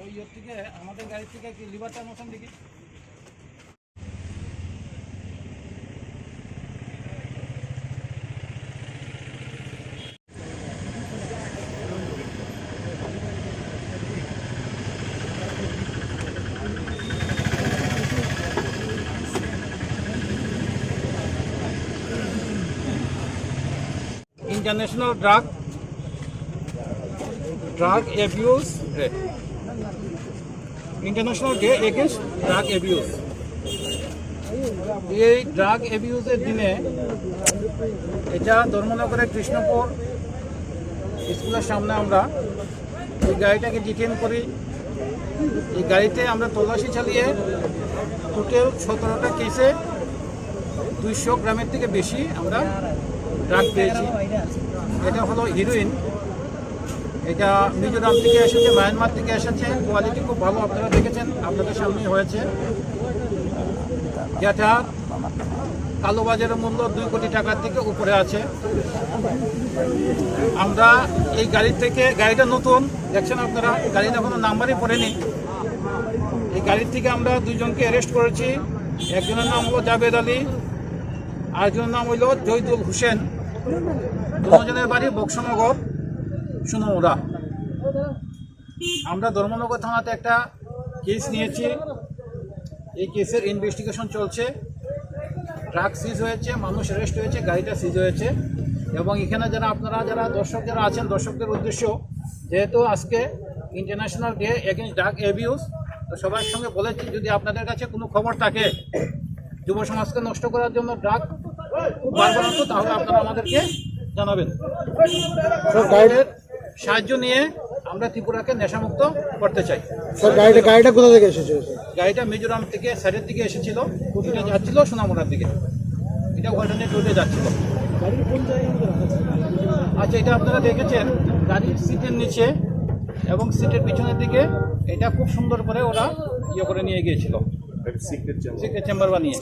ওই ইয়ের থেকে আমাদের গাড়ি থেকে কি লিভারটা মতন দেখি? International Drug Drug Abuse Day. International day against drug abuse এই ড্রাগ অ্যাবিউজের দিনে এটা ধর্মনগরের কৃষ্ণপুর স্কুলের সামনে আমরা এই গাড়িটাকে ডিটেন করি এই গাড়িতে আমরা তল্লাশি চালিয়ে টোটাল সতেরোটা কেসে দুইশো গ্রামের থেকে বেশি আমরা ড্রাগ পেয়েছি। এটা হলো হিরোইন। এটা মিজোরাম থেকে এসেছে, মায়ানমার থেকে এসেছে। কোয়ালিটি খুব ভালো, আপনারা দেখেছেন, আপনাদের সামনেই হয়েছে। যেটা কালোবাজারের মূল্য দুই কোটি টাকার থেকে উপরে আছে। আমরা এই গাড়ি থেকে, গাড়িটা নতুন, দেখছেন আপনারা গাড়িটা কোনো নাম্বারই পড়েনি। এই গাড়ির থেকে আমরা দুইজনকে অ্যারেস্ট করেছি। একজনের নাম হলো জাভেদ আলী, আরেকজনের নাম হইল জয়দুল হোসেন। দুজনের বাড়ি বক্সনগর সুনমুরা। আমরা ধর্মনগর থানাতে একটা কেস নিয়েছি। এই কেসের ইনভেস্টিগেশন চলছে। ট্রাক সিজ হয়েছে, মানুষ অ্যারেস্ট হয়েছে, গাড়িটা সিজ হয়েছে। এবং এখানে যারা আপনারা, যারা দর্শক যারা আছেন, দর্শকদের উদ্দেশ্য, যেহেতু আজকে international day against drug abuse তো সবার সঙ্গে বলেছি, যদি আপনাদের কাছে কোনো খবর থাকে, যুব সমাজকে নষ্ট করার জন্য ড্রাগ বারবারন্ত তাহলে আপনারা আমাদেরকে জানাবেন। সাহায্য নিয়ে আমরা ত্রিপুরাকে নেশামুক্ত করতে চাই। গাড়িটা গাড়িটা কোথা থেকে এসেছে গাড়িটা মিজোরাম থেকে সাইডের দিকে এসেছিল এটা যাচ্ছিল সোনামুড়ার দিকে। এটা অল্টারনেট রোডে যাচ্ছিল। আচ্ছা এটা আপনারা দেখেছেন গাড়ির সিটের নিচে এবং সিটের পিছনের দিকে এটা খুব সুন্দর করে ওরা ইয়ে করে নিয়ে গিয়েছিল। সিক্রেট চেম্বার বানিয়ে।